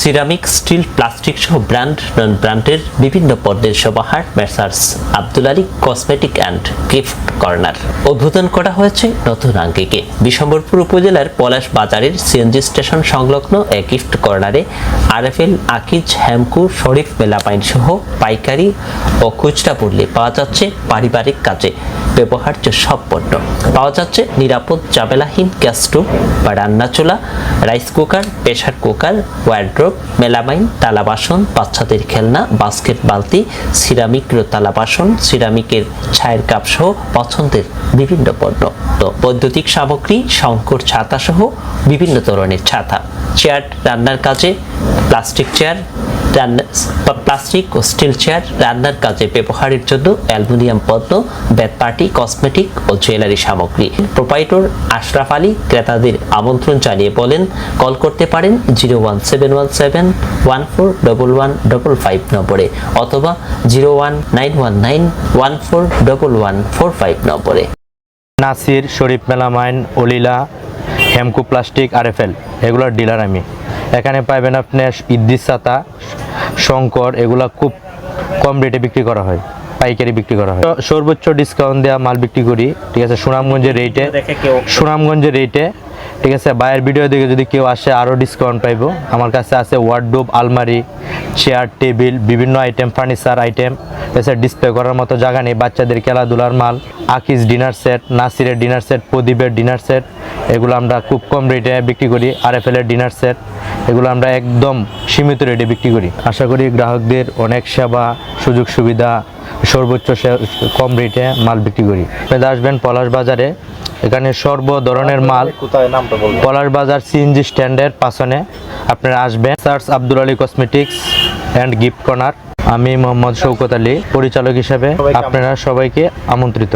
Ceramic steel plastic সহ brand non ব্র্যান্ডের বিভিন্ন পণ্যের সমাহার messrs Abdul Ali cosmetic and gift corner উদ্বোধন করা হয়েছে নতুন আঙ্গিকে। বিশম্বরপুর উপজেলার পলাশ বাজারের সিএনজি স্টেশন সংলগ্ন এক গিফট কর্নারে আরএফএল আকিজ হ্যামকু শরীফ মেলাপাইন সহ পাইকারি ও খুচরা পণ্যে পাওয়া যাচ্ছে পারিবারিক কাজে ব্যবহার্য সব পণ্য। পাওয়া যাচ্ছে নিরাপদ জাবেলাহীন গ্যাস স্টোভ বা রান্না চুলা rice cooker pressure cooker wardrobe melamine তালা বাসন বাচ্চাদের খেলনা, বাস্কেট বালতি, সিরামিক তালা বাসন সিরামিকের ছায়ের কাপ সহ পছন্দের বিভিন্ন পণ্য। বৈদ্যুতিক সামগ্রী শঙ্কর ছাতা সহ বিভিন্ন ধরনের ছাতা। চেয়ার, রান্নার কাজে, প্লাস্টিক চেয়ার, রান্না প্লাস্টিক ও স্টিল চেয়ার, রান্নার কাজে ব্যবহারের জন্য অ্যালুমিনিয়াম পণ্য ব্যাট পার্টি, কসমেটিক ও জুয়েলারি সামগ্রী। প্রোপাইটর আশরাফ আলী ক্রেতাদের আমন্ত্রণ জানিয়ে বলেন, কল করতে পারেন zero one seven one seven one four double one double five নম্বরে অথবা zero one nine one nine one four double one four five নম্বরে। নাসির, শরীফ মেলামাইন, অলিলা হেমকু প্লাস্টিক, আরএফএল, এগুলোর ডিলার আমি। এখানে পাবেন আপনি ইদ্দিস সাতা শঙ্কর এগুলা খুব কম রেটে বিক্রি করা হয় পাইকারি বিক্রি করা হয়। সর্বোচ্চ ডিসকাউন্ট দেওয়া মাল বিক্রি করি ঠিক আছে সুনামগঞ্জের রেটে সুনামগঞ্জের রেটে ঠিক আছে বাইরের ভিডিও দেখে যদি কেউ আসে আরও ডিসকাউন্ট পাইব। আমার কাছে আছে ওয়ার্ডরোব আলমারি চেয়ার টেবিল বিভিন্ন আইটেম ফার্নিচার আইটেম এছাড়া ডিসপ্লে করার মতো জায়গা নেই। বাচ্চাদের খেলাধুলার মাল আকিস ডিনার সেট নাসিরের ডিনার সেট প্রদীপের ডিনার সেট এগুলো আমরা খুব কম রেটে বিক্রি করি। আর এফ এর ডিনার সেট এগুলো আমরা একদম সীমিত রেটে বিক্রি করি। আশা করি গ্রাহকদের অনেক সেবা সুযোগ সুবিধা সর্বোচ্চ কম রেটে মাল বিক্রি করি। আপনারা আসবেন পলাশ বাজারে এখানে সর্ব ধরনের মাল। পলাশ বাজার সিএনজি স্ট্যান্ডের পাশনে আপনারা আসবেন। Messrs Abdul Ali cosmetics and gift corner আমি মোহাম্মদ শৌকত আলী পরিচালক হিসেবে। আপনারা সবাইকে আমন্ত্রিত।